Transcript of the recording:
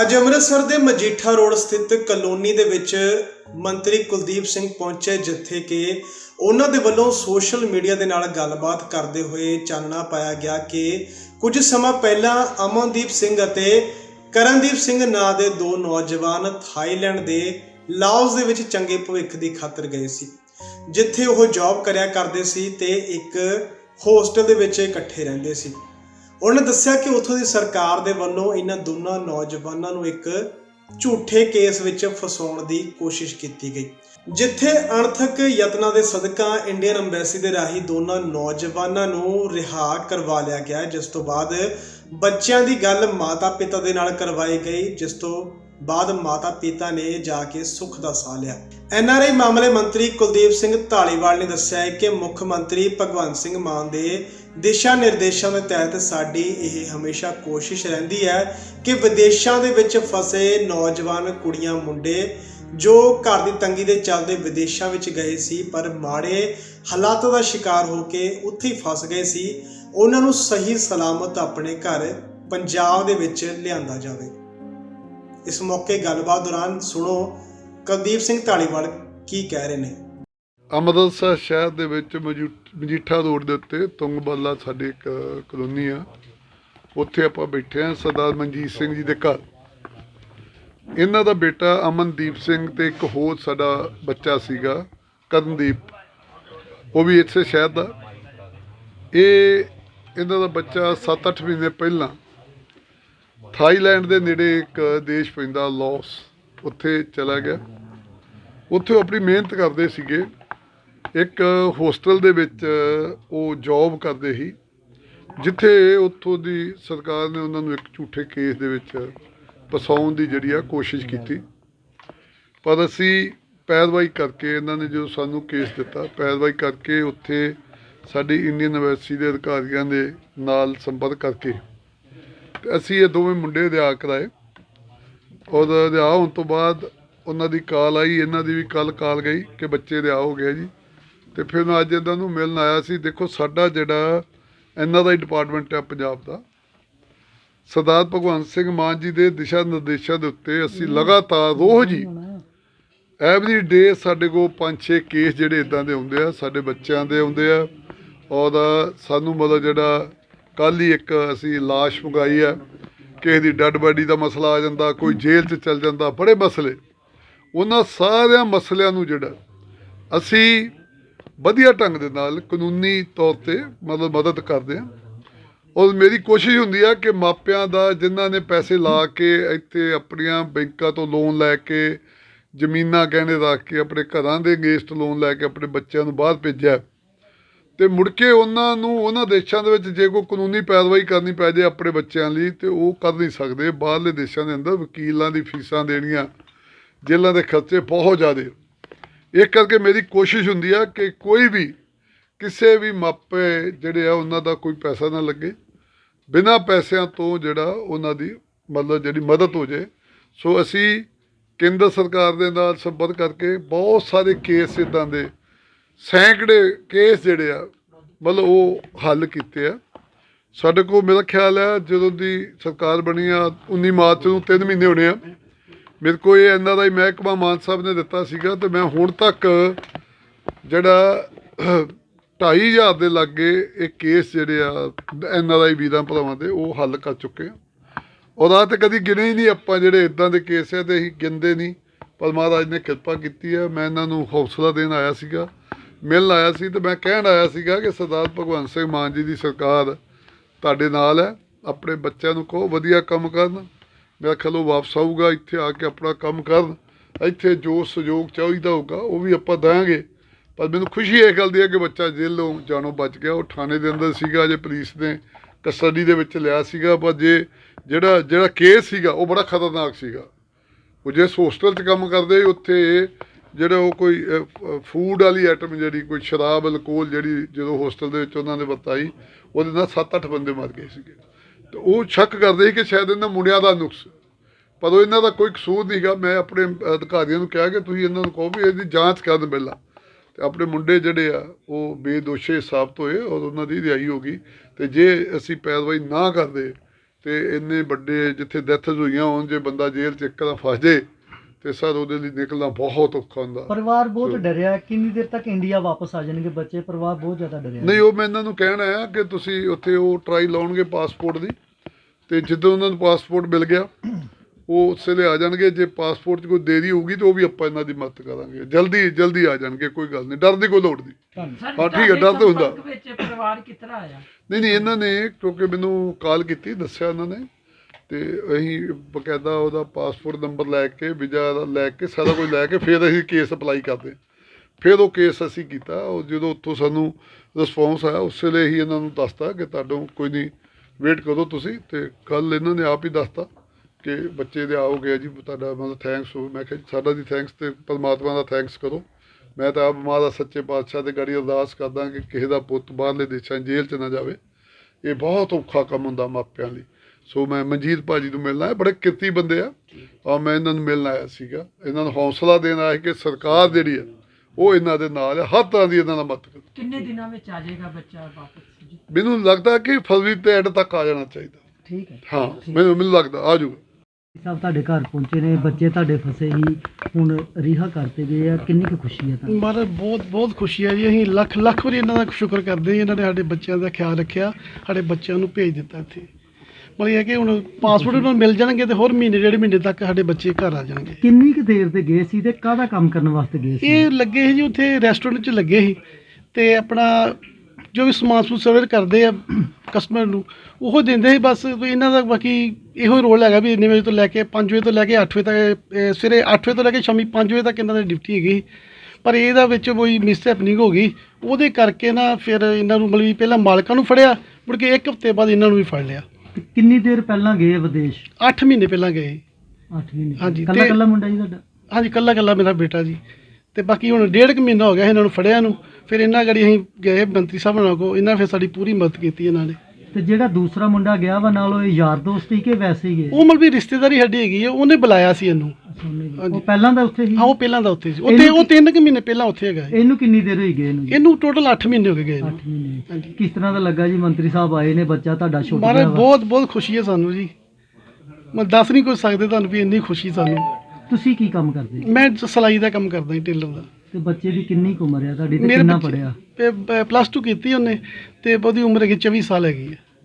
ਅੱਜ ਅੰਮ੍ਰਿਤਸਰ ਦੇ ਮਜੀਠਾ ਰੋਡ ਸਥਿਤ ਕਲੋਨੀ ਦੇ ਵਿੱਚ ਮੰਤਰੀ ਕੁਲਦੀਪ ਸਿੰਘ ਪਹੁੰਚੇ, ਜਿੱਥੇ ਕਿ ਉਹਨਾਂ ਦੇ ਵੱਲੋਂ ਸੋਸ਼ਲ ਮੀਡੀਆ ਦੇ ਨਾਲ ਗੱਲਬਾਤ ਕਰਦੇ ਹੋਏ ਚਾਨਣਾ ਪਾਇਆ ਗਿਆ ਕਿ ਕੁਝ ਸਮਾਂ ਪਹਿਲਾਂ ਅਮਨਦੀਪ ਸਿੰਘ ਅਤੇ ਕਰਨਦੀਪ ਸਿੰਘ ਨਾਂ ਦੇ ਦੋ ਨੌਜਵਾਨ ਥਾਈਲੈਂਡ ਦੇ ਲਾਓਸ ਦੇ ਵਿੱਚ ਚੰਗੇ ਭਵਿੱਖ ਦੀ ਖਾਤਰ ਗਏ ਸੀ, ਜਿੱਥੇ ਉਹ ਜੌਬ ਕਰਿਆ ਕਰਦੇ ਸੀ ਤੇ ਇੱਕ ਹੋਸਟਲ ਦੇ ਵਿੱਚ ਇਕੱਠੇ ਰਹਿੰਦੇ ਸੀ। ਉਹਨਾਂ ਦੱਸਿਆ ਕਿ ਉੱਥੋਂ ਦੀ ਸਰਕਾਰ ਦੇ ਵੱਲੋਂ ਇਹਨਾਂ ਦੋਨਾਂ ਨੌਜਵਾਨਾਂ ਨੂੰ ਇੱਕ ਝੂਠੇ ਕੇਸ ਵਿੱਚ ਫਸਾਉਣ ਦੀ ਕੋਸ਼ਿਸ਼ ਕੀਤੀ ਗਈ। ਜਿੱਥੇ ਅਣਥਕ ਯਤਨਾਂ ਦੇ ਸਦਕਾ ਇੰਡੀਅਨ ਐਮਬੈਸੀ ਦੇ ਰਾਹੀਂ ਦੋਨਾਂ ਨੌਜਵਾਨਾਂ ਨੂੰ ਰਿਹਾ ਕਰਵਾ ਲਿਆ ਗਿਆ, ਜਿਸ ਤੋਂ ਬਾਅਦ ਬੱਚਿਆਂ ਦੀ ਗੱਲ ਮਾਤਾ-ਪਿਤਾ ਦੇ ਨਾਲ ਕਰਵਾਈ ਗਈ, ਜਿਸ ਤੋਂ ਬਾਅਦ ਮਾਤਾ-ਪਿਤਾ ਨੇ ਜਾ ਕੇ ਸੁੱਖ ਦਾ ਸਾਹ ਲਿਆ। ਐਨਆਰਆਈ ਮਾਮਲੇ ਮੰਤਰੀ ਕੁਲਦੀਪ ਸਿੰਘ ਢਾਲੀਵਾਲ ਨੇ ਦੱਸਿਆ ਹੈ ਕਿ ਮੁੱਖ ਮੰਤਰੀ ਭਗਵੰਤ ਸਿੰਘ ਮਾਨ ਦੇ ਦਿਸ਼ਾ ਨਿਰਦੇਸ਼ਾਂ ਦੇ ਤਹਿਤ ਸਾਡੀ ਇਹ ਹਮੇਸ਼ਾ ਕੋਸ਼ਿਸ਼ ਰਹਿੰਦੀ ਹੈ ਕਿ ਵਿਦੇਸ਼ਾਂ ਦੇ ਵਿੱਚ ਫਸੇ ਨੌਜਵਾਨ ਕੁੜੀਆਂ, ਮੁੰਡੇ ਜੋ ਘਰ ਦੀ ਤੰਗੀ ਦੇ ਚੱਲਦੇ ਵਿਦੇਸ਼ਾਂ ਵਿੱਚ ਗਏ ਸੀ, ਪਰ ਮਾੜੇ ਹਾਲਾਤਾਂ ਦਾ ਸ਼ਿਕਾਰ ਹੋ ਕੇ ਉੱਥੇ ਹੀ ਫਸ ਗਏ ਸੀ। ਉਹਨਾਂ ਨੂੰ ਸਹੀ ਸਲਾਮਤ ਆਪਣੇ ਘਰ ਪੰਜਾਬ ਦੇ ਵਿੱਚ ਲਿਆਂਦਾ ਜਾਵੇ। ਇਸ ਮੌਕੇ ਗੱਲਬਾਤ ਦੌਰਾਨ ਸੁਣੋ, ਕੁਲਦੀਪ ਸਿੰਘ ਢਾਲੀਵਾਲ ਕੀ ਕਹਿ ਰਹੇ ਨੇ। ਅੰਮ੍ਰਿਤਸਰ ਸ਼ਹਿਰ ਦੇ ਵਿੱਚ ਮਜੂ- ਮਜੀਠਾ ਰੋਡ ਦੇ ਉੱਤੇ ਤੁੰਗਬੱਲਾ ਸਾਡੇ ਇੱਕ ਕਲੋਨੀ ਆ। ਉੱਥੇ ਆਪਾਂ ਬੈਠੇ ਆ ਸਰਦਾਰ ਮਨਜੀਤ ਸਿੰਘ ਜੀ ਦੇ ਘਰ। ਇਹਨਾਂ ਦਾ ਬੇਟਾ ਅਮਨਦੀਪ ਸਿੰਘ ਤੇ ਇੱਕ ਹੋਰ ਸਾਡਾ ਬੱਚਾ ਸੀਗਾ, ਕਰਨਦੀਪ। ਉਹ ਵੀ ਇੱਥੇ ਸ਼ਹਿਰ ਦਾ। ਇਹ, ਇਹਨਾਂ ਦਾ ਬੱਚਾ 7-8 ਮਹੀਨੇ ਪਹਿਲਾਂ ਥਾਈਲੈਂਡ ਦੇ ਨੇੜੇ ਇੱਕ ਦੇਸ਼ ਪੈਂਦਾ, ਲਾਓਸ। ਉੱਥੇ ਚਲਾ ਗਿਆ। ਉੱਥੇ ਉਹ ਆਪਣੀ ਮਿਹਨਤ ਕਰਦੇ ਸੀਗੇ। ਇੱਕ ਹੋਸਟਲ ਦੇ ਵਿੱਚ ਉਹ ਜੌਬ ਕਰਦੇ ਸੀ, ਜਿੱਥੇ ਉੱਥੋਂ ਦੀ ਸਰਕਾਰ ਨੇ ਉਹਨਾਂ ਨੂੰ ਇੱਕ ਝੂਠੇ ਕੇਸ ਦੇ ਵਿੱਚ ਫਸਾਉਣ ਦੀ ਜਿਹੜੀ ਆ ਕੋਸ਼ਿਸ਼ ਕੀਤੀ। ਪਰ ਅਸੀਂ ਪੈਰਵਾਈ ਕਰਕੇ ਇਹਨਾਂ ਨੇ ਜਦੋਂ ਸਾਨੂੰ ਕੇਸ ਦਿੱਤਾ, ਪੈਰਵਾਈ ਕਰਕੇ ਉੱਥੇ ਸਾਡੀ ਇੰਡੀਅਨ ਯੂਨੀਵਰਸਿਟੀ ਦੇ ਅਧਿਕਾਰੀਆਂ ਦੇ ਨਾਲ ਸੰਪਰਕ ਕਰਕੇ ਅਸੀਂ ਇਹ ਦੋਵੇਂ ਮੁੰਡੇ ਰਿਆ ਕਰਾਏ। ਔਰ ਰਿਆ ਹੋਣ ਤੋਂ ਬਾਅਦ ਉਹਨਾਂ ਦੀ ਕਾਲ ਆਈ, ਇਹਨਾਂ ਦੀ ਵੀ ਕੱਲ ਕਾਲ ਗਈ ਕਿ ਬੱਚੇ ਰਿਆ ਹੋ ਗਏ ਜੀ। ਤੇ ਫਿਰ ਮੈਂ ਅੱਜ ਇਹਨਾਂ ਨੂੰ ਮਿਲਣ ਆਇਆ ਸੀ। ਦੇਖੋ ਸਾਡਾ ਜਿਹੜਾ ਇਹਨਾਂ ਦਾ ਹੀ ਡਿਪਾਰਟਮੈਂਟ ਹੈ ਪੰਜਾਬ ਦਾ। ਸਰਦਾਰ ਭਗਵੰਤ ਸਿੰਘ ਮਾਨ ਜੀ ਦੇ ਦਿਸ਼ਾ ਨਿਰਦੇਸ਼ਾਂ ਦੇ ਉੱਤੇ ਅਸੀਂ ਲਗਾਤਾਰ ਰੋਜ਼ ਹੀ ਐਵਰੀ ਡੇ ਸਾਡੇ ਕੋਲ ਪੰਜ ਛੇ ਕੇਸ ਜਿਹੜੇ ਇਦਾਂ ਦੇ ਹੁੰਦੇ ਆ ਸਾਡੇ ਬੱਚਿਆਂ ਦੇ ਹੁੰਦੇ ਆ। ਔਰ ਸਾਨੂੰ ਮਤਲਬ ਜਿਹੜਾ ਕੱਲ ਹੀ ਇੱਕ ਅਸੀਂ ਲਾਸ਼ ਮੰਗਾਈ ਆ। ਕਿਸੇ ਦੀ ਡੈੱਡ ਬਾਡੀ ਦਾ ਮਸਲਾ ਆ ਜਾਂਦਾ ਕੋਈ ਜੇਲ੍ਹ 'ਚ ਚਲ ਜਾਂਦਾ ਬੜੇ ਮਸਲੇ। ਉਹਨਾਂ ਸਾਰਿਆਂ ਮਸਲਿਆਂ ਨੂੰ ਜਿਹੜਾ ਅਸੀਂ ਵਧੀਆ ਢੰਗ ਦੇ ਨਾਲ ਕਾਨੂੰਨੀ ਤੌਰ ਤੇ ਮਤਲਬ ਮਦਦ ਕਰਦੇ ਹਾਂ ਔਰ ਮੇਰੀ ਕੋਸ਼ਿਸ਼ ਹੁੰਦੀ ਆ ਕਿ ਮਾਪਿਆਂ ਦਾ, ਜਿਨ੍ਹਾਂ ਨੇ ਪੈਸੇ ਲਾ ਕੇ ਇੱਥੇ ਆਪਣੀਆਂ ਬੈਂਕਾਂ ਤੋਂ ਲੋਨ ਲੈ ਕੇ ਜ਼ਮੀਨਾਂ ਗਹਿਣੇ ਰੱਖ ਕੇ ਆਪਣੇ ਘਰਾਂ ਦੇ ਅਗੇਂਸਟ ਲੋਨ ਲੈ ਕੇ ਆਪਣੇ ਬੱਚਿਆਂ ਨੂੰ ਬਾਹਰ ਭੇਜਿਆ ਤੇ ਮੁੜ ਕੇ ਉਹਨਾਂ ਨੂੰ, ਉਹਨਾਂ ਦੇਸ਼ਾਂ ਦੇ ਵਿੱਚ ਜੇ ਕੋਈ ਕਾਨੂੰਨੀ ਪੈਰਵਾਈ ਕਰਨੀ ਪੈ ਜੇ ਆਪਣੇ ਬੱਚਿਆਂ ਲਈ, ਤੇ ਉਹ ਕਰ ਨਹੀਂ ਸਕਦੇ। ਬਾਹਰਲੇ ਦੇਸ਼ਾਂ ਦੇ ਅੰਦਰ ਵਕੀਲਾਂ ਦੀ ਫੀਸਾਂ ਦੇਣੀਆਂ ਜੇਲ੍ਹਾਂ ਦੇ ਖਰਚੇ ਬਹੁਤ ਜ਼ਿਆਦਾ। ਇਸ ਕਰਕੇ ਮੇਰੀ ਕੋਸ਼ਿਸ਼ ਹੁੰਦੀ ਆ ਕਿ ਕੋਈ ਵੀ ਕਿਸੇ ਵੀ ਮਾਪੇ ਜਿਹੜੇ ਆ, ਉਹਨਾਂ ਦਾ ਕੋਈ ਪੈਸਾ ਨਾ ਲੱਗੇ। ਬਿਨਾਂ ਪੈਸਿਆਂ ਤੋਂ ਜਿਹੜਾ ਉਹਨਾਂ ਦੀ ਮਤਲਬ ਜਿਹੜੀ ਮਦਦ ਹੋ ਜੇ ਸੋ ਅਸੀਂ ਕੇਂਦਰ ਸਰਕਾਰ ਦੇ ਨਾਲ ਸੰਪਰਕ ਕਰਕੇ ਬਹੁਤ ਸਾਰੇ ਕੇਸ ਇਦਾਂ ਦੇ ਸੈਂਕੜੇ ਕੇਸ ਜਿਹੜੇ ਆ, ਮਤਲਬ ਉਹ ਹੱਲ ਕੀਤੇ ਆ। ਸਾਡੇ ਕੋਲ ਮੇਰਾ ਖਿਆਲ ਹੈ ਜਦੋਂ ਦੀ ਸਰਕਾਰ ਬਣੀ ਆ 19 ਮਾਰਚ ਨੂੰ 3 ਮਹੀਨੇ ਹੋਣੇ ਆ। ਮੇਰੇ ਕੋਲ ਇਹ ਇਹਨਾਂ ਦਾ ਹੀ ਮਹਿਕਮਾ ਮਾਨ ਸਾਹਿਬ ਨੇ ਦਿੱਤਾ ਸੀਗਾ ਤੇ ਮੈਂ ਹੁਣ ਤੱਕ ਜਿਹੜਾ 2500 ਦੇ ਲਾਗੇ ਇਹ ਕੇਸ ਜਿਹੜੇ ਆ, ਇਹਨਾਂ ਦਾ ਹੀ ਵੀਰਾਂ ਭਰਾਵਾਂ ਦੇ, ਉਹ ਹੱਲ ਕਰ ਚੁੱਕੇ ਆ। ਉਹਦਾ ਤੇ ਕਦੀ ਗਿਣੇ ਹੀ ਨਹੀਂ ਆਪਾਂ ਜਿਹੜੇ ਇਦਾਂ ਦੇ ਕੇਸ ਆ ਤੇ ਅਸੀਂ ਗਿਣਦੇ ਨਹੀਂ। ਪਰ ਮਹਾਰਾਜ ਨੇ ਕਿਰਪਾ ਕੀਤੀ ਆ, ਮੈਂ ਇਹਨਾਂ ਨੂੰ ਹੌਸਲਾ ਦੇਣ ਆਇਆ ਸੀਗਾ, ਮਿਲਣ ਆਇਆ ਸੀ ਤੇ ਮੈਂ ਕਹਿਣ ਆਇਆ ਸੀਗਾ ਕਿ ਸਰਦਾਰ ਭਗਵੰਤ ਸਿੰਘ ਮਾਨ ਜੀ ਦੀ ਸਰਕਾਰ ਤੁਹਾਡੇ ਨਾਲ ਹੈ, ਆਪਣੇ ਬੱਚਿਆਂ ਨੂੰ ਕਹੋ, ਵਧੀਆ ਕੰਮ ਕਰਨ। ਮੇਰਾ ਖਲੋ ਵਾਪਸ ਆਊਗਾ, ਇੱਥੇ ਆ ਕੇ ਆਪਣਾ ਕੰਮ ਕਰਨ ਇੱਥੇ ਜੋ ਸਹਿਯੋਗ ਚਾਹੀਦਾ ਹੋਊਗਾ, ਉਹ ਵੀ ਆਪਾਂ ਦਾਂਗੇ ਪਰ ਮੈਨੂੰ ਖੁਸ਼ੀ ਇਹ ਗੱਲ ਦੀ ਹੈ ਕਿ ਬੱਚਾ ਜੇਲ੍ਹੋਂ ਜਾਣੋਂ ਬਚ ਗਿਆ। ਉਹ ਥਾਣੇ ਦੇ ਅੰਦਰ ਸੀਗਾ ਜੇ ਪੁਲਿਸ ਨੇ ਕਸਟਡੀ ਦੇ ਵਿੱਚ ਲਿਆ ਸੀਗਾ, ਪਰ ਜੇ ਜਿਹੜਾ ਜਿਹੜਾ ਕੇਸ ਸੀਗਾ, ਉਹ ਬੜਾ ਖਤਰਨਾਕ ਸੀਗਾ। ਉਹ ਜਿਸ ਹੋਸਟਲ 'ਚ ਕੰਮ ਕਰਦੇ, ਉੱਥੇ ਜਿਹੜਾ ਉਹ ਕੋਈ ਫੂਡ ਵਾਲੀ ਆਈਟਮ ਜਿਹੜੀ, ਕੋਈ ਸ਼ਰਾਬ ਅਲਕੋਹਲ ਜਿਹੜੀ ਜਦੋਂ ਹੋਸਟਲ ਦੇ ਵਿੱਚ ਉਹਨਾਂ ਨੇ ਵਰਤਾਈ, ਉਹਦੇ ਨਾਲ 7-8 ਬੰਦੇ ਮਰ ਗਏ ਸੀਗੇ। ਤੇ ਉਹ ਸ਼ੱਕ ਕਰਦੇ ਸੀ ਕਿ ਸ਼ਾਇਦ ਇਹਨਾਂ ਮੁੰਡਿਆਂ ਦਾ ਨੁਕਸ। ਪਰ ਉਹ ਇਹਨਾਂ ਦਾ ਕੋਈ ਕਸੂਰ ਨਹੀਂਗਾ ਮੈਂ ਆਪਣੇ ਅਧਿਕਾਰੀਆਂ ਨੂੰ ਕਿਹਾ ਕਿ ਤੁਸੀਂ ਇਹਨਾਂ ਨੂੰ ਕਹੋ ਵੀ ਇਹਦੀ ਜਾਂਚ ਕਰਨ ਪਹਿਲਾਂ ਤੇ ਆਪਣੇ ਮੁੰਡੇ ਜਿਹੜੇ ਆ ਉਹ ਬੇਦੋਸ਼ੇ ਸਾਬਤ ਹੋਏ ਔਰ ਉਹਨਾਂ ਦੀ ਰਿਹਾਈ ਹੋ ਗਈ। ਤੇ ਜੇ ਅਸੀਂ ਪੈਰਵਾਈ ਨਾ ਕਰਦੇ ਤੇ ਇੰਨੇ ਵੱਡੇ ਜਿੱਥੇ ਡੈਥਸ ਹੋਈਆਂ ਹੋਣ ਜੇ ਬੰਦਾ ਜੇਲ੍ਹ ਚ ਇੱਕਦਮ ਫਸ ਜੇ ਤੇ ਸਰ ਉਹਦੇ ਲਈ ਨਿਕਲਣਾ ਬਹੁਤ ਔਖਾ ਹੁੰਦਾ। ਪਰਿਵਾਰ ਬਹੁਤ ਡਰਿਆ। ਕਿੰਨੀ ਦੇਰ ਤੱਕ ਇੰਡੀਆ ਵਾਪਸ ਆ ਜਾਣਗੇ ਬੱਚੇ? ਪਰਿਵਾਰ ਬਹੁਤ ਜ਼ਿਆਦਾ ਡਰਿਆ। ਨਹੀਂ ਉਹ ਮੈਂ ਇਹਨਾਂ ਨੂੰ ਕਹਿਣਾ ਆ ਕਿ ਤੁਸੀਂ ਉੱਥੇ ਉਹ ਟਰਾਈ ਲਾਉਣਗੇ ਪਾਸਪੋਰਟ ਦੀ। ਤੇ ਜਦੋਂ ਉਹਨਾਂ ਨੂੰ ਪਾਸਪੋਰਟ ਮਿਲ ਗਿਆ ਉਹ ਉਸੇ ਵੇਲੇ ਆ ਜਾਣਗੇ। ਜੇ ਪਾਸਪੋਰਟ 'ਚ ਕੋਈ ਦੇਰੀ ਹੋਊਗੀ ਤਾਂ ਉਹ ਵੀ ਆਪਾਂ ਇਹਨਾਂ ਦੀ ਮਦਦ ਕਰਾਂਗੇ। ਜਲਦੀ ਜਲਦੀ ਆ ਜਾਣਗੇ ਕੋਈ ਗੱਲ ਨਹੀਂ। ਡਰ ਦੀ ਕੋਈ ਲੋੜ ਨਹੀਂ। ਹਾਂ, ਠੀਕ ਹੈ, ਡਰ ਤਾਂ ਹੁੰਦਾ। ਵਿੱਚ ਪਰਿਵਾਰ ਕਿਸ ਤਰ੍ਹਾਂ ਆਇਆ? ਨਹੀਂ ਨਹੀਂ ਇਹਨਾਂ ਨੇ ਕਿਉਂਕਿ ਮੈਨੂੰ ਕਾਲ ਕੀਤੀ ਦੱਸਿਆ ਉਹਨਾਂ ਨੇ। ਤੇ ਅਸੀਂ ਬਕਾਇਦਾ ਉਹਦਾ ਪਾਸਪੋਰਟ ਨੰਬਰ ਲੈ ਕੇ ਵੀਜ਼ਾ ਦਾ ਲੈ ਕੇ ਸਾਰਾ ਕੁਝ ਲੈ ਕੇ ਫਿਰ ਅਸੀਂ ਕੇਸ ਅਪਲਾਈ ਕਰਦੇ। ਫਿਰ ਉਹ ਕੇਸ ਅਸੀਂ ਕੀਤਾ। ਉਹ ਜਦੋਂ ਉੱਥੋਂ ਸਾਨੂੰ ਰਿਸਪੌਂਸ ਆਇਆ ਉਸੇ ਲਈ ਹੀ ਇਹਨਾਂ ਨੂੰ ਦੱਸਤਾ ਕਿ ਤੁਹਾਡੋਂ ਕੋਈ ਨਹੀਂ ਵੇਟ ਕਰੋ ਤੁਸੀਂ ਤੇ ਕੱਲ ਇਹਨਾਂ ਨੇ ਆਪ ਹੀ ਦੱਸਤਾ ਕਿ ਬੱਚੇ ਦੇ ਆਓ ਗਿਆ ਜੀ, ਤੁਹਾਡਾ ਮਤਲਬ ਥੈਂਕਸ ਹੋ। ਮੈਂ ਕਿਹਾ ਸਾਡਾ ਦੀ ਥੈਂਕਸ ਤੇ ਪਰਮਾਤਮਾ ਦਾ ਥੈਂਕਸ ਕਰੋ। ਮੈਂ ਤਾਂ ਆਪ ਮਾਂ ਦਾ ਸੱਚੇ ਪਾਤਸ਼ਾਹ ਦੇ ਗਾੜੀ ਅਰਦਾਸ ਕਰਦਾ ਕਿ ਕਿਸੇ ਦਾ ਪੁੱਤ ਬਾਹਰਲੇ ਦੇਸ਼ਾਂ 'ਚ ਜੇਲ੍ਹ 'ਚ ਨਾ ਜਾਵੇ। ਇਹ ਬਹੁਤ ਔਖਾ ਕੰਮ ਹੁੰਦਾ ਮਾਪਿਆਂ ਲਈ। ਸੋ ਮੈਂ ਮਨਜੀਤ ਭਾਜੀ ਨੂੰ ਮਿਲਣਾ ਹੈ ਬੜੇ ਕਿਰਤੀ ਬੰਦੇ ਆ। ਔਰ ਮੈਂ ਇਹਨਾਂ ਨੂੰ ਮਿਲਣ ਆਇਆ ਸੀਗਾ। ਇਹਨਾਂ ਨੂੰ ਹੌਸਲਾ ਦੇਣ ਆਇਆ ਕਿ ਸਰਕਾਰ ਜਿਹੜੀ ਹੈ ਉਹ ਇਹਨਾਂ ਦੇ ਨਾਲ ਹੈ ਹਰ ਤਰ੍ਹਾਂ ਦੀ ਇਹਨਾਂ ਨਾਲ ਮਦਦ ਕਰੇ ਕਿੰਨੇ ਦਿਨਾਂ ਵਿੱਚ ਆ ਜਾਏਗਾ ਬੱਚਾ ਵਾਪਸ? ਜੀ ਮੈਨੂੰ ਲੱਗਦਾ ਕਿ ਫਰਵਰੀ ਤੇ ਐਂਡ ਤੱਕ ਆ ਜਾਣਾ ਚਾਹੀਦਾ। ਠੀਕ ਹੈ। ਹਾਂ ਮੈਨੂੰ ਮੈਨੂੰ ਲੱਗਦਾ ਆ ਜਾਊਗਾ। ਸਭ ਤੁਹਾਡੇ ਘਰ ਪਹੁੰਚੇ ਨੇ ਬੱਚੇ ਤੁਹਾਡੇ ਫਸੇ ਹੀ ਹੁਣ ਰਿਹਾ ਕਰਤੇ ਗਏ ਆ ਕਿੰਨੀ ਕੁ ਖੁਸ਼ੀ ਹੈ ਤੁਹਾਨੂੰ? ਮਹਾਰਾਜ ਬਹੁਤ ਬਹੁਤ ਖੁਸ਼ੀ ਹੈ ਜੀ ਅਸੀਂ ਲੱਖ ਲੱਖ ਵਾਰੀ ਇਹਨਾਂ ਦਾ ਸ਼ੁਕਰ ਕਰਦੇ ਹਾਂ ਇਹਨਾਂ ਨੇ ਸਾਡੇ ਬੱਚਿਆਂ ਦਾ ਖਿਆਲ ਰੱਖਿਆ ਸਾਡੇ ਬੱਚਿਆਂ ਨੂੰ ਭੇਜ ਦਿੱਤਾ ਇੱਥੇ। ਮਤਲਬ ਇਹ ਹੈ ਕਿ ਹੁਣ ਪਾਸਪੋਰਟ ਉਹਨਾਂ ਨੂੰ ਮਿਲ ਜਾਣਗੇ ਤੇ ਹੋਰ ਮਹੀਨੇ ਡੇਢ ਮਹੀਨੇ ਤੱਕ ਸਾਡੇ ਬੱਚੇ ਘਰ ਆ ਜਾਣਗੇ। ਕਿੰਨੀ ਕੁ ਦੇਰ ਤੇ ਗਏ ਸੀ ਤੇ ਕਾਹਦਾ ਕੰਮ ਕਰਨ ਵਾਸਤੇ ਗਏ ਸੀ? ਇਹ ਲੱਗੇ ਸੀ ਜੀ ਉੱਥੇ ਰੈਸਟੋਰੈਂਟ 'ਚ ਲੱਗੇ ਸੀ ਤੇ ਆਪਣਾ ਜੋ ਵੀ ਸਮਾਨ ਸਮੂਨ ਸਰਵਰ ਕਰਦੇ ਆ ਕਸਟਮਰ ਨੂੰ ਉਹ ਦਿੰਦੇ ਸੀ ਬਸ ਵੀ ਇਹਨਾਂ ਦਾ ਬਾਕੀ ਇਹੋ ਰੋਲ ਹੈਗਾ ਵੀ ਇੰਨੇ ਵਜੇ ਤੋਂ ਲੈ ਕੇ 5 ਵਜੇ ਤੋਂ ਲੈ ਕੇ 8 ਵਜੇ ਤੱਕ ਇਹ ਸਵੇਰੇ 8 ਵਜੇ ਤੋਂ ਲੈ ਕੇ ਸ਼ਾਮੀ 5 ਵਜੇ ਤੱਕ ਇਹਨਾਂ ਦੀ ਡਿਊਟੀ ਹੈਗੀ ਪਰ ਇਹਦਾ ਵਿੱਚ ਕੋਈ ਮਿਸ ਹੈਪਨਿੰਗ ਹੋ ਗਈ। ਉਹਦੇ ਕਰਕੇ ਨਾ ਫਿਰ ਇਹਨਾਂ ਨੂੰ ਮਤਲਬ ਵੀ ਪਹਿਲਾਂ ਮਾਲਕਾਂ ਨੂੰ ਫੜਿਆ ਮੁੜ ਕੇ ਇੱਕ ਹਫ਼ਤੇ ਬਾਅਦ ਇਹਨਾਂ ਨੂੰ ਵੀ ਫੜ ਲਿਆ। ਤੇ ਕਿੰਨੀ ਦੇਰ ਪਹਿਲਾਂ ਗਏ ਵਿਦੇਸ਼? 8 ਮਹੀਨੇ ਪਹਿਲਾਂ ਗਏ। 8 ਮਹੀਨੇ। ਹਾਂਜੀ, ਕੱਲਾ ਤੇ- ਕੱਲਾ ਮੁੰਡਾ ਜੀ ਤੁਹਾਡਾ? ਹਾਂਜੀ ਕੱਲਾ ਕੱਲਾ ਮੇਰਾ ਬੇਟਾ ਜੀ। ਤੇ ਬਾਕੀ ਹੁਣ ਡੇਢ ਕੁ ਮਹੀਨਾ ਹੋ ਗਿਆ ਇਹਨਾਂ ਨੂੰ ਫੜਿਆ ਨੂੰ। ਫਿਰ ਇਹਨਾਂ ਗੜੀ ਅਸੀਂ ਗਏ ਮੰਤਰੀ ਸਾਹਿਬ ਨਾਲ ਕੋ ਇਹਨਾਂ ਫਿਰ ਸਾਡੀ ਪੂਰੀ ਮਦਦ ਕੀਤੀ ਇਹਨਾਂ ਨੇ। ਤੇ ਜਿਹੜਾ ਦੂਸਰਾ ਮੁੰਡਾ ਗਿਆ ਵਾ ਨਾਲ ਉਹ ਇਹ ਯਾਰ ਦੋਸਤ ਹੀ ਕਿ ਵੈਸੇ ਹੀ ਗਏ? ਉਹ ਮਤਲਬ ਵੀ ਰਿਸ਼ਤੇਦਾਰੀ ਸਾਡੀ ਹੈਗੀ ਹੈ ਉਹਨੇ ਬੁਲਾਇਆ ਸੀ ਇਹਨੂੰ। ਉਹ ਪਹਿਲਾਂ ਦਾ ਉੱਥੇ ਹੀ ਹਾਂ ਉਹ ਪਹਿਲਾਂ ਦਾ ਉੱਥੇ ਸੀ। ਉੱਥੇ ਉਹ ਤਿੰਨ ਕੁ ਮਹੀਨੇ ਪਹਿਲਾਂ ਉੱਥੇ ਹੈਗਾ। ਇਹਨੂੰ ਕਿੰਨੀ ਦੇਰ ਹੋਈ ਗਏ ਇਹਨੂੰ ਜੀ? ਇਹਨੂੰ ਟੋਟਲ 8 ਮਹੀਨੇ ਹੋ ਗਏ ਗਏ ਨੂੰ 8 ਮਹੀਨੇ। ਕਿਸ ਤਰ੍ਹਾਂ ਦਾ ਲੱਗਾ ਜੀ? ਮੰਤਰੀ ਸਾਹਿਬ ਆਏ ਨੇ ਬੱਚਾ ਤੁਹਾਡਾ ਛੋਟਾ ਮਹਾਰਾਜ ਵਾ। ਬਹੁਤ ਬਹੁਤ ਖੁਸ਼ੀ ਹੈ ਸਾਨੂੰ ਜੀ। ਮੈਂ ਦੱਸ ਨਹੀਂ ਕੁਝ ਸਕਦੇ ਤੁਹਾਨੂੰ ਵੀ ਇੰਨੀ ਖੁਸ਼ੀ ਸਾਨੂੰ। ਤੁਸੀਂ ਕੀ ਕੰਮ ਕਰਦੇ? ਜੀ? ਮੈਂ ਸਲਾਈ ਦਾ ਕੰਮ ਕਰਦਾ ਹਾਂ ਟੇਲਰ ਦਾ। ਤੇ ਬੱਚੇ ਦੀ ਕਿੰਨੀ ਕੁ ਉਮਰ ਹੈ ਤੁਹਾਡੀ ਤੇ ਕਿੰਨਾ ਬੱਚੇ- ਪੜਿਆ ਪਲੱਸ 2 ਕੀਤੀ ਉਹਨੇ ਤੇ ਉਹਦੀ ਉਮਰ ਹੈਗੀ 24 ਸਾਲ ਹੈਗੀ ਹੈ।